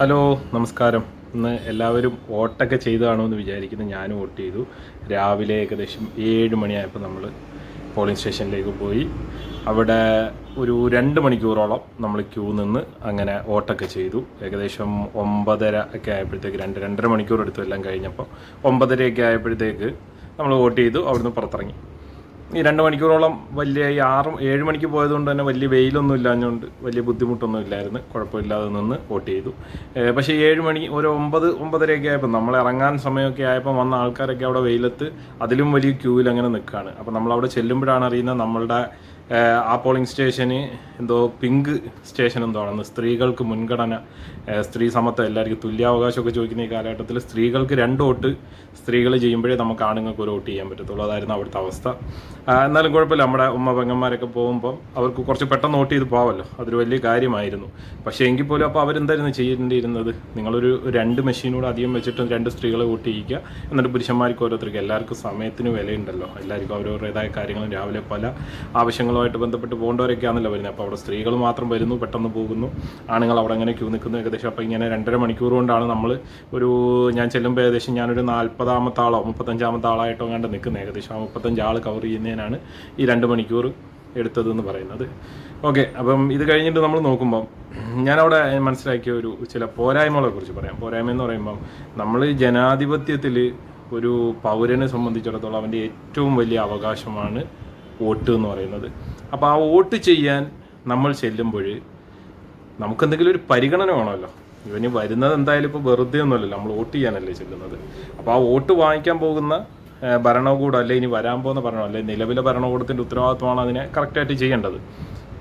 Hello നമസ്കാരം. ഇന്ന് എല്ലാവരും വോട്ടൊക്കെ ചെയ്തതാണോ എന്ന് വിചാരിക്കുന്നു. ഞാനും വോട്ട് ചെയ്തു. രാവിലെ ഏകദേശം ഏഴ് മണിയായപ്പോൾ നമ്മൾ പോളിംഗ് സ്റ്റേഷനിലേക്ക് പോയി. അവിടെ ഒരു രണ്ട് മണിക്കൂറോളം നമ്മൾ ക്യൂ നിന്ന് അങ്ങനെ വോട്ടൊക്കെ ചെയ്തു. ഏകദേശം ഒമ്പതര ഒക്കെ ആയപ്പോഴത്തേക്ക് രണ്ട് രണ്ടര മണിക്കൂർ എടുത്തു എല്ലാം കഴിഞ്ഞപ്പോൾ ഒമ്പതരയൊക്കെ ആയപ്പോഴത്തേക്ക് നമ്മൾ വോട്ട് ചെയ്തു. അവിടുന്ന് പുറത്തിറങ്ങി. ഈ രണ്ട് മണിക്കൂറോളം വലിയ ഈ ആറ് ഏഴ് മണിക്ക് പോയതുകൊണ്ട് തന്നെ വലിയ വെയിലൊന്നും ഇല്ലാഞ്ഞുകൊണ്ട് വലിയ ബുദ്ധിമുട്ടൊന്നും ഇല്ലായിരുന്നു. കുഴപ്പമില്ലാതെ നിന്ന് വോട്ട് ചെയ്തു. പക്ഷേ ഏഴ് മണി ഒരു ഒമ്പത് ഒമ്പതരയൊക്കെ ആയപ്പോൾ നമ്മൾ ഇറങ്ങാൻ സമയമൊക്കെ ആയപ്പോൾ വന്ന ആൾക്കാരൊക്കെ അവിടെ വെയിലത്ത് അതിലും വലിയ ക്യൂവിൽ അങ്ങനെ നിൽക്കുകയാണ് അപ്പോൾ നമ്മൾ അവിടെ ചെല്ലുമ്പോഴാണ് അറിയുന്നത് നമ്മളുടെ ആ പോളിംഗ് സ്റ്റേഷന് എന്തോ പിങ്ക് സ്റ്റേഷൻ എന്തോ ആണെന്ന് സ്ത്രീകൾക്ക് മുൻഗണന. സ്ത്രീ സമത്വം എല്ലാവർക്കും തുല്യാവകാശമൊക്കെ ചോദിക്കുന്ന ഈ കാലഘട്ടത്തിൽ സ്ത്രീകൾക്ക് രണ്ട് വോട്ട് സ്ത്രീകൾ ചെയ്യുമ്പോഴേ നമുക്ക് ആണുങ്ങൾക്ക് ഒരു വോട്ട് ചെയ്യാൻ പറ്റത്തുള്ളൂ. അതായിരുന്നു അവിടുത്തെ അവസ്ഥ. എന്നാലും കുഴപ്പമില്ല. നമ്മുടെ ഉമ്മ പെങ്ങന്മാരൊക്കെ പോകുമ്പോൾ അവർക്ക് കുറച്ച് പെട്ടെന്ന് വോട്ട് ചെയ്ത് പോകാമല്ലോ അതൊരു വലിയ കാര്യമായിരുന്നു. പക്ഷേ എങ്കിൽ പോലും അപ്പോൾ അവരെന്തായിരുന്നു ചെയ്യേണ്ടിയിരുന്നത്? നിങ്ങളൊരു രണ്ട് മെഷീനോട് അധികം വെച്ചിട്ട് രണ്ട് സ്ത്രീകളെ വോട്ട് ചെയ്യിക്കുക. എന്നിട്ട് പുരുഷന്മാർക്ക് ഓരോരുത്തർക്ക് എല്ലാവർക്കും സമയത്തിന് വിലയുണ്ടല്ലോ. എല്ലാവർക്കും അവരവരുടേതായ കാര്യങ്ങളും രാവിലെ പല ആവശ്യങ്ങളുമായിട്ട് ബന്ധപ്പെട്ട് പോകേണ്ടവരൊക്കെയാണല്ലോ വരുന്നത്. അപ്പോൾ അവിടെ സ്ത്രീകൾ മാത്രം വരുന്നു പെട്ടെന്ന് പോകുന്നു. ആണുങ്ങൾ അവിടെ അങ്ങനെ ക്യൂ നിൽക്കുന്നു ഏകദേശം. അപ്പോൾ ഇങ്ങനെ രണ്ടര മണിക്കൂർ കൊണ്ടാണ് നമ്മൾ ഒരു ഞാൻ ചെല്ലുമ്പോൾ ഏകദേശം ഞാനൊരു നാൽപ്പതാമത്തെ ആളോ മുപ്പത്തഞ്ചാമത്തെ ആളായിട്ടോ കണ്ട് നിൽക്കുന്നത്. ഏകദേശം ആ മുപ്പത്തഞ്ച് ആൾ കവർ ചെയ്യുന്നതിനാണ് ഈ രണ്ട് മണിക്കൂർ എടുത്തതെന്ന് പറയുന്നത്. ഓക്കെ അപ്പം ഇത് കഴിഞ്ഞിട്ട് നമ്മൾ നോക്കുമ്പം ഞാനവിടെ മനസ്സിലാക്കിയ ഒരു ചില പോരായ്മകളെ കുറിച്ച് പറയാം. പോരായ്മ എന്ന് പറയുമ്പം നമ്മൾ ജനാധിപത്യത്തിൽ ഒരു പൗരനെ സംബന്ധിച്ചിടത്തോളം അവന്റെ ഏറ്റവും വലിയ അവകാശമാണ് വോട്ട് എന്ന് പറയുന്നത്. അപ്പോൾ ആ വോട്ട് ചെയ്യാൻ നമ്മൾ ചെല്ലുമ്പോൾ നമുക്കെന്തെങ്കിലും ഒരു പരിഗണന വേണമല്ലോ. ഇവന് വരുന്നത് എന്തായാലും ഇപ്പോൾ വെറുതെ ഒന്നുമല്ലല്ലോ. നമ്മൾ വോട്ട് ചെയ്യാനല്ലേ ചെല്ലുന്നത്. അപ്പോൾ ആ വോട്ട് വാങ്ങിക്കാൻ പോകുന്ന ഭരണകൂടം അല്ലെ ഇനി വരാൻ പോകുന്ന ഭരണം അല്ലെ നിലവിലെ ഭരണകൂടത്തിന്റെ ഉത്തരവാദിത്വമാണ് അതിനെ കറക്റ്റായിട്ട് ചെയ്യേണ്ടത്.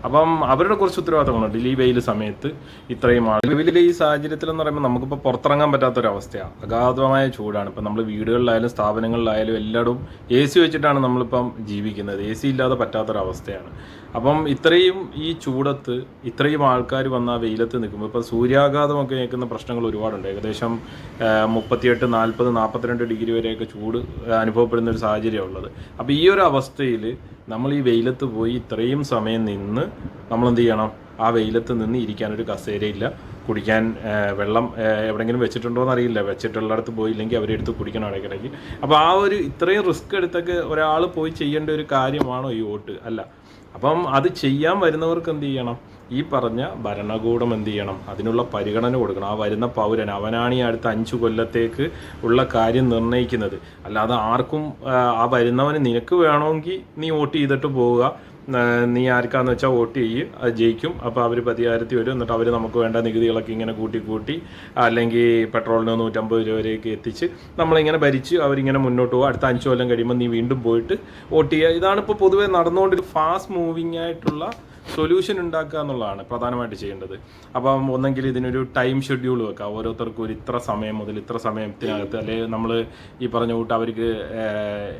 അപ്പം അവരുടെ കുറച്ച് ഉത്തരവാദിത്തങ്ങളുണ്ട്. ഈ വെയിൽ സമയത്ത് ഇത്രയും ആൾ നിലവിലെ ഈ സാഹചര്യത്തിൽ എന്ന് പറയുമ്പോൾ നമുക്കിപ്പോൾ പുറത്തിറങ്ങാൻ പറ്റാത്തൊരവസ്ഥയാണ് അഗാധമായ ചൂടാണ്. ഇപ്പം നമ്മൾ വീടുകളിലായാലും സ്ഥാപനങ്ങളിലായാലും എല്ലായിടും എ സി വെച്ചിട്ടാണ് നമ്മളിപ്പം ജീവിക്കുന്നത്. എ സി ഇല്ലാതെ പറ്റാത്തൊരവസ്ഥയാണ്. അപ്പം ഇത്രയും ഈ ചൂടത്ത് ഇത്രയും ആൾക്കാർ വന്ന ആ വെയിലത്ത് നിൽക്കുമ്പോൾ ഇപ്പോൾ സൂര്യാഘാതമൊക്കെ ഏൽക്കുന്ന പ്രശ്നങ്ങൾ ഒരുപാടുണ്ട്. ഏകദേശം മുപ്പത്തിയെട്ട് നാൽപ്പത് നാൽപ്പത്തിരണ്ട് ഡിഗ്രി വരെയൊക്കെ ചൂട് അനുഭവപ്പെടുന്ന ഒരു സാഹചര്യം ഉള്ളത്. അപ്പോൾ ഈ ഒരു അവസ്ഥയിൽ നമ്മൾ ഈ വെയിലത്ത് പോയി ഇത്രയും സമയം നിന്ന് നമ്മൾ എന്ത് ചെയ്യണം? ആ വെയിലത്ത് നിന്ന് ഇരിക്കാൻ ഒരു കസേരയില്ല കുടിക്കാൻ വെള്ളം എവിടെയെങ്കിലും വെച്ചിട്ടുണ്ടോ എന്ന് അറിയില്ല. വെച്ചിട്ടുള്ളിടത്ത് പോയില്ലെങ്കിൽ അവരെടുത്ത് കുടിക്കണം ഇടയ്ക്കിടയ്ക്ക്. അപ്പോൾ ആ ഒരു ഇത്രയും റിസ്ക് എടുത്തൊക്കെ ഒരാൾ പോയി ചെയ്യേണ്ട ഒരു കാര്യമാണോ ഈ വോട്ട്? അല്ല. അപ്പം അത് ചെയ്യാൻ വരുന്നവർക്ക് എന്ത് ചെയ്യണം? ഈ പറഞ്ഞ ഭരണകൂടം എന്ത് ചെയ്യണം? അതിനുള്ള പരിഗണന കൊടുക്കണം. ആ വരുന്ന പൗരൻ അവനാണ് ഈ അടുത്ത അഞ്ചു കൊല്ലത്തേക്ക് ഉള്ള കാര്യം നിർണയിക്കുന്നത് അല്ലാതെ ആർക്കും ആ, വരുന്നവന് നിനക്ക് വേണമെങ്കിൽ നീ വോട്ട് ചെയ്തിട്ട് പോവുക. നീ ആർക്കാന്ന് വെച്ചാൽ വോട്ട് ചെയ്യ് അത് ജയിക്കും. അപ്പോൾ അവർ പതിയായിരത്തി വരും. എന്നിട്ട് അവർ നമുക്ക് വേണ്ട നികുതികളൊക്കെ ഇങ്ങനെ കൂട്ടി കൂട്ടി അല്ലെങ്കിൽ പെട്രോളിന് നൂറ്റമ്പത് രൂപ വരെയൊക്കെ എത്തിച്ച് നമ്മളിങ്ങനെ ഭരിച്ച് അവരിങ്ങനെ മുന്നോട്ട് പോകും അടുത്ത അഞ്ച് കൊല്ലം കഴിയുമ്പോൾ നീ വീണ്ടും പോയിട്ട് വോട്ട് ചെയ്യുക. ഇതാണ് ഇപ്പോൾ പൊതുവെ നടന്നുകൊണ്ട് ഫാസ്റ്റ് മൂവിങ് ആയിട്ടുള്ള സൊല്യൂഷൻ ഉണ്ടാക്കുക എന്നുള്ളതാണ് പ്രധാനമായിട്ട് ചെയ്യേണ്ടത്. അപ്പം ഒന്നെങ്കിൽ ഇതിനൊരു ടൈം ഷെഡ്യൂൾ വെക്കാം ഓരോരുത്തർക്കും ഒരു ഇത്ര സമയം മുതൽ ഇത്ര സമയത്തിനകത്ത് അല്ലെങ്കിൽ നമ്മൾ ഈ പറഞ്ഞ കൂട്ട് അവർക്ക്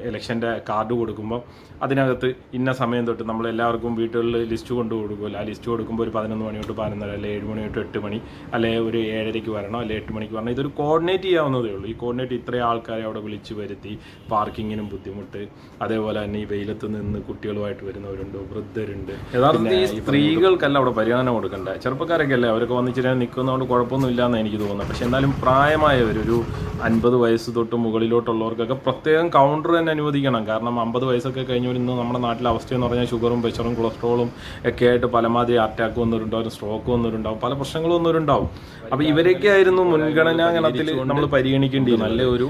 ഇലക്ഷന്റെ കാർഡ് കൊടുക്കുമ്പോൾ അതിനകത്ത് ഇന്ന സമയം തൊട്ട് നമ്മൾ എല്ലാവർക്കും വീട്ടുകളിൽ ലിസ്റ്റ് കൊണ്ടു കൊടുക്കുമല്ലോ ആ ലിസ്റ്റ് കൊടുക്കുമ്പോൾ ഒരു പതിനൊന്ന് മണി തൊട്ട് പതിനൊന്നര അല്ലെങ്കിൽ ഏഴ് മണി തൊട്ട് എട്ട് മണി അല്ലെങ്കിൽ ഒരു ഏഴരയ്ക്ക് വരണം അല്ലെങ്കിൽ എട്ട് മണിക്ക് വരണം ഇതൊരു കോർഡിനേറ്റ് ചെയ്യാവുന്നതേ ഉള്ളൂ. ഈ കോർഡിനേറ്റ് ഇത്രയും ആൾക്കാരെ അവിടെ വിളിച്ച് വരുത്തി പാർക്കിങ്ങിനും ബുദ്ധിമുട്ട്. അതേപോലെ തന്നെ ഈ വെയിലത്ത് നിന്ന് കുട്ടികളുമായിട്ട് വരുന്നവരുണ്ട് വൃദ്ധരുണ്ട്. യഥാർത്ഥത്തിൽ ഈ സ്ത്രീകൾക്കല്ല അവിടെ പരിഗണന കൊടുക്കണ്ടേ? ചെറുപ്പക്കാരൊക്കെ അല്ലേ അവരൊക്കെ വന്നിച്ചിട്ട് നിൽക്കുന്നതുകൊണ്ട് കുഴപ്പമൊന്നും ഇല്ലാന്ന് എനിക്ക് തോന്നുന്നത് പക്ഷെ എന്നാലും പ്രായമായവർ ഒരു അൻപത് വയസ്സ് തൊട്ട് മുകളിലോട്ടുള്ളവർക്കൊക്കെ പ്രത്യേകം കൗണ്ടർ തന്നെ അനുവദിക്കണം. കാരണം അമ്പത് വയസ്സൊക്കെ കഴിഞ്ഞവർ ഇന്ന് നമ്മുടെ നാട്ടിലെ അവസ്ഥ എന്ന് പറഞ്ഞാൽ ഷുഗറും പ്രഷറും കൊളസ്ട്രോളും ഒക്കെ ആയിട്ട് പലമാതിരി അറ്റാക്ക് വന്നവരുണ്ടാവും സ്ട്രോക്ക് വന്നവരുണ്ടാവും പല പ്രശ്നങ്ങളും വന്നവരുണ്ടാവും. അപ്പോൾ ഇവരൊക്കെ ആയിരുന്നു മുൻഗണനാ ഗണത്തിൽ നമ്മൾ പരിഗണിക്കേണ്ടി നല്ല ഒരു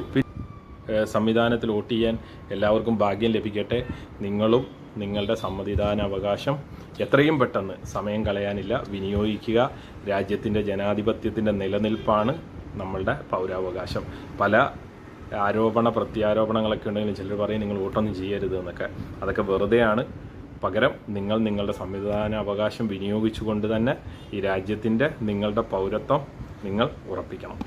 സംവിധാനത്തിൽ വോട്ട് ചെയ്യാൻ എല്ലാവർക്കും ഭാഗ്യം ലഭിക്കട്ടെ. നിങ്ങളും നിങ്ങളുടെ സമ്മതിദാന അവകാശം എത്രയും പെട്ടെന്ന് സമയം കളയാനില്ല. വിനിയോഗിക്കുക. രാജ്യത്തിന്റെ ജനാധിപത്യത്തിന്റെ നിലനിൽപ്പാണ് നമ്മളുടെ പൗരാവകാശം. പല ആരോപണ പ്രത്യാരോപണങ്ങളൊക്കെ ഉണ്ടെങ്കിലും ചിലർ പറയും നിങ്ങൾ വോട്ടൊന്നും ചെയ്യരുത് എന്നൊക്കെ. അതൊക്കെ വെറുതെയാണ്. പകരം നിങ്ങൾ നിങ്ങളുടെ സംവിധാന അവകാശം വിനിയോഗിച്ചുകൊണ്ട് തന്നെ ഈ രാജ്യത്തിന്റെ നിങ്ങളുടെ പൗരത്വം നിങ്ങൾ ഉറപ്പിക്കണം.